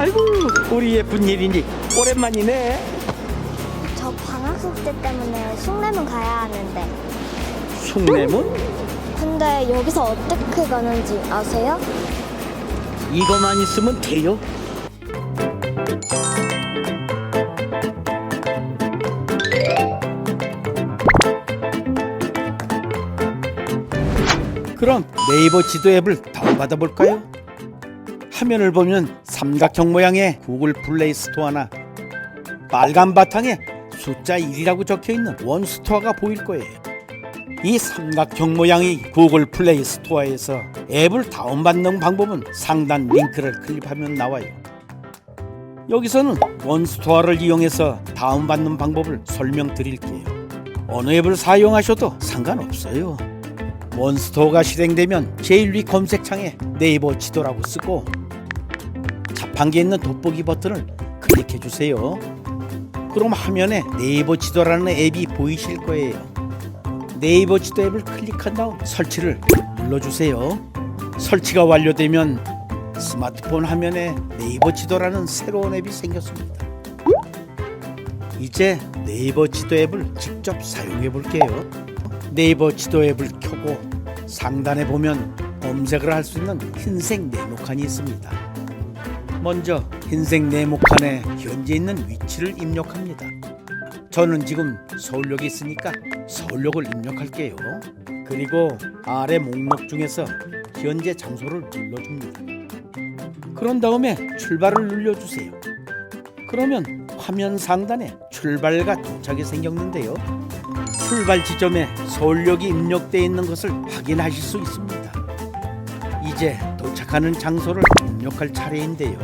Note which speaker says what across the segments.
Speaker 1: 아이고 우리 예쁜 예린이 오랜만이네
Speaker 2: 저 방학 숙제 때문에 숭례문 가야 하는데.
Speaker 1: 숭례문?
Speaker 2: 근데 여기서 어떻게 가는지 아세요?
Speaker 1: 이거만 있으면 돼요 그럼 네이버 지도 앱을 다운받아 볼까요? 화면을 보면 삼각형 모양의 구글 플레이 스토어나 빨간 바탕에 숫자 1이라고 적혀 있는 원 스토어가 보일 거예요. 이 삼각형 모양의 구글 플레이 스토어에서 앱을 다운받는 방법은 상단 링크를 클릭하면 나와요. 여기서는 원 스토어를 이용해서 다운받는 방법을 설명드릴게요. 어느 앱을 사용하셔도 상관없어요. 몬스토어가 실행되면 제일 위 검색창에 네이버 지도라고 쓰고 자판기에 있는 돋보기 버튼을 클릭해 주세요. 그럼 화면에 네이버 지도라는 앱이 보이실 거예요. 네이버 지도 앱을 클릭한 다음 설치를 눌러주세요. 설치가 완료되면 스마트폰 화면에 네이버 지도라는 새로운 앱이 생겼습니다. 이제 네이버 지도 앱을 직접 사용해 볼게요. 네이버 지도 앱을 켜고 상단에 보면 검색을 할 수 있는 흰색 네모칸이 있습니다. 먼저 흰색 네모칸에 현재 있는 위치를 입력합니다. 저는 지금 서울역에 있으니까 서울역을 입력할게요. 그리고 아래 목록 중에서 현재 장소를 눌러줍니다. 그런 다음에 출발을 눌러주세요. 그러면 화면 상단에 출발과 도착이 생겼는데요. 출발 지점에 서울역이 입력되어 있는 것을 확인하실 수 있습니다. 이제 도착하는 장소를 입력할 차례인데요.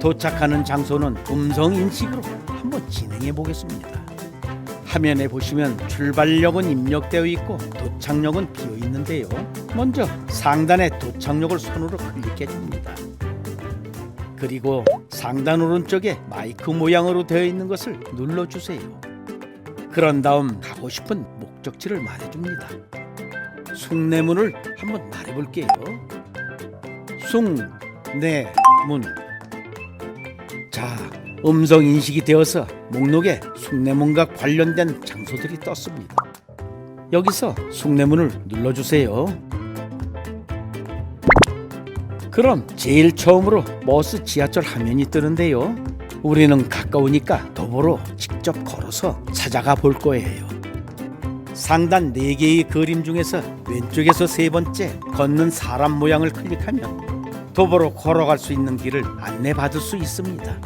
Speaker 1: 도착하는 장소는 음성 인식으로 한번 진행해 보겠습니다. 화면에 보시면 출발역은 입력되어 있고 도착역은 비어 있는데요. 먼저 상단의 도착역을 손으로 클릭해 줍니다. 그리고 상단 오른쪽에 마이크 모양으로 되어 있는 것을 눌러 주세요. 그런 다음 가고 싶은 목적지를 말해줍니다. 숭례문을 한번 말해볼게요. 숭 례문. 자, 음성 인식이 되어서 목록에 숭례문과 관련된 장소들이 떴습니다. 여기서 숭례문을 눌러주세요. 그럼 제일 처음으로 버스 지하철 화면이 뜨는데요. 우리는 가까우니까 도보로 직접 걸어서 찾아가 볼 거예요. 상단 4개의 그림 중에서 왼쪽에서 세 번째 걷는 사람 모양을 클릭하면 도보로 걸어갈 수 있는 길을 안내받을 수 있습니다.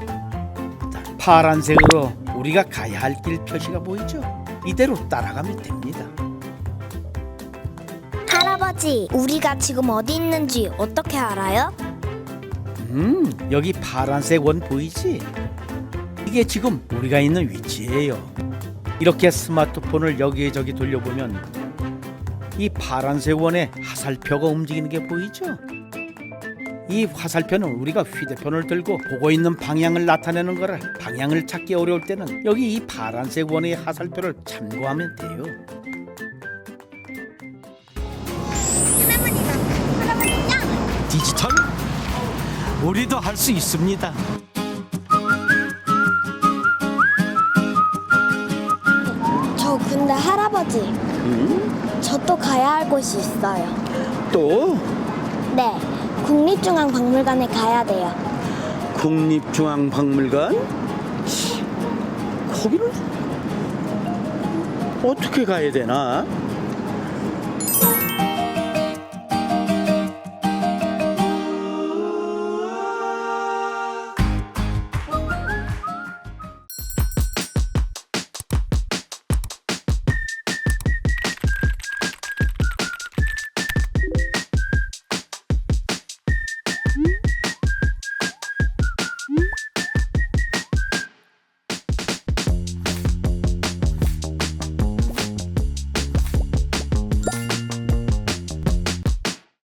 Speaker 1: 파란색으로 우리가 가야 할 길 표시가 보이죠? 이대로 따라가면 됩니다.
Speaker 2: 할아버지, 우리가 지금 어디 있는지 어떻게 알아요?
Speaker 1: 음, 여기 파란색 원 보이지? 이게 지금 우리가 있는 위치예요. 이렇게 스마트폰을 여기저기 돌려보면 이 파란색 원에 화살표가 움직이는 게 보이죠? 이 화살표는 우리가 휴대폰을 들고 보고 있는 방향을 나타내는 거라 방향을 찾기 어려울 때는 여기 이 파란색 원의 화살표를 참고하면 돼요. 디지털 우리도 할 수 있습니다.
Speaker 2: 저 근데 할아버지, 저 또 가야 할 곳이 있어요.
Speaker 1: 또
Speaker 2: 네, 국립중앙박물관에 가야 돼요.
Speaker 1: 국립중앙박물관? 거기를 어떻게 가야 되나?